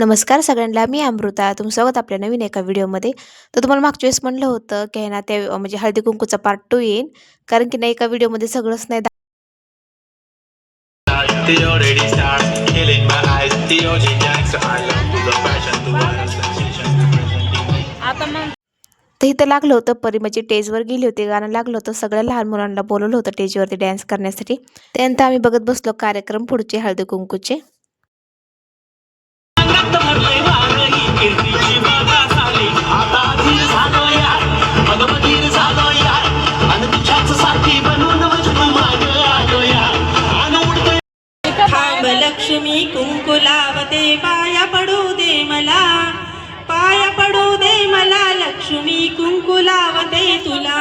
नमस्कार सगळ्यांना मी अमृता. तुमचं स्वागत आपल्या नवीन एका व्हिडिओमध्ये. तर तुम्हाला मागच्या वेळेस म्हणलं होतं की आहे ना ते म्हणजे हळदी कुंकूचा पार्ट टू येईन. कारण की नाही एका व्हिडिओमध्ये सगळंच नाही. तर इथं लागलं होतं परिमाची टेजवर गेली होती. गाणं लागलं होतं सगळ्या लहान मुलांना बोलवलं होतं टेजवरती डॅन्स करण्यासाठी. त्यानंतर आम्ही बघत बसलो कार्यक्रम पुढचे हळदी कुंकूचे. लावते पाया पडू दे मला. पाया पडू दे मला लक्ष्मी कुंकू लावते तुला.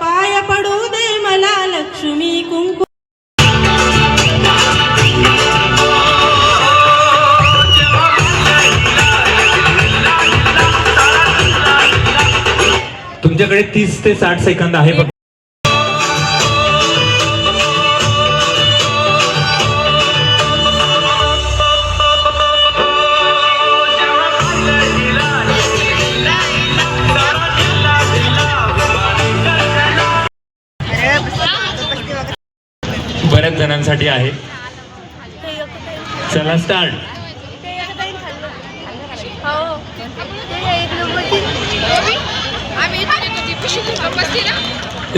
पाया पडू दे मला लक्ष्मी कुंकू. तुमच्याकडे तीस ते साठ सेकंद आहे बऱ्याच जणांसाठी आहे. चला स्टार्ट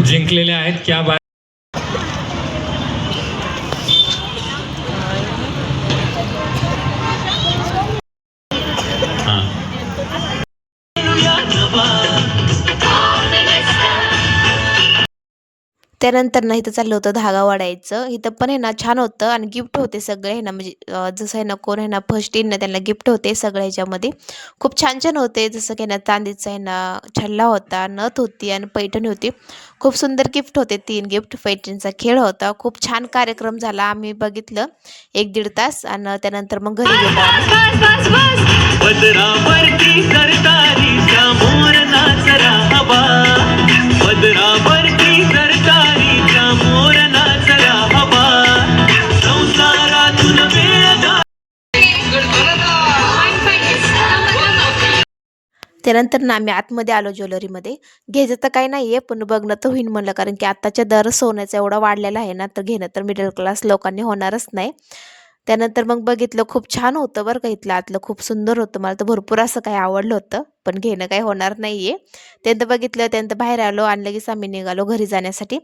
जिंकलेले आहेत क्या बात त्यानंतर ना इथं चाललं होतं धागा वाढायचं. इथं पण आहे ना छान होतं आणि गिफ्ट होते सगळे आहे ना. म्हणजे जसं आहे ना कोण आहे ना फर्स्ट इन ना त्यांना गिफ्ट होते सगळ्या ह्याच्यामध्ये. खूप छान छान होते. जसं की ना चांदीचा आहे ना छल्ला होता नथ होती आणि पैठणी होती. खूप सुंदर गिफ्ट होते तीन गिफ्ट पैठणीचा खेळ होता. खूप छान कार्यक्रम झाला. आम्ही बघितलं एक दीड तास आणि त्यानंतर मग घरी गेलो त्यानंतर ना आम्ही आतमध्ये आलो ज्वेलरीमध्ये. घ्यायचं तर काही नाही आहे पण बघणं तर होईन म्हणलं. कारण की आत्ताच्या दर सोन्याचा एवढा वाढलेला आहे ना तर घेणं तर मिडल क्लास लोकांनी होणारच नाही. त्यानंतर मग बघितलं खूप छान होतं बरं का इथलं आतलं खूप सुंदर होतं. मला तर भरपूर असं काही आवडलं होतं. पण घेणं काही होणार नाही आहे त्यानंतर बघितलं त्यांना बाहेर आलो आणि लगेच आम्ही निघालो घरी जाण्यासाठी.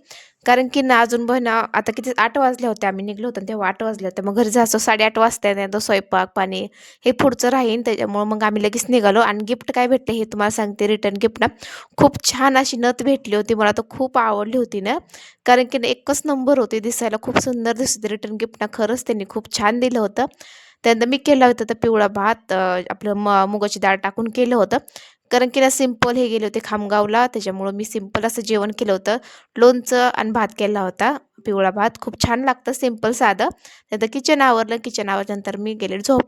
कारण की ना अजून बघ ना आता किती आठ वाजले होते आम्ही निघलो होतो तेव्हा आठ वाजले होते. मग घरी जायचो साडेआठ वाजता त्यानंतर स्वयंपाक पाणी हे पुढचं राहीन. त्याच्यामुळं मग आम्ही लगेच निघालो. आणि गिफ्ट काय भेटले हे तुम्हाला सांगते रिटर्न गिफ्ट ना. खूप छान अशी नथ भेटली होती. मला तर खूप आवडली होती ना. कारण की ना एकच नंबर होती दिसायला. खूप सुंदर दिसते रिटर्न गिफ्ट ना खरंच त्यांनी खूप छान दिलं होतं. त्यानंतर मी केलं होतं तर पिवळा भात आपलं म मुगाची डाळ टाकून केलं होतं. कारण की ना सिंपल हे गेले होते खामगावला त्याच्यामुळं मी सिंपल असं जेवण केलं होतं. लोणचं आणि भात केला होता पिवळा भात. खूप छान लागतं सिंपल साधं. त्यानंतर किचन आवरलं किचन आवरल्यानंतर मी गेले झोपा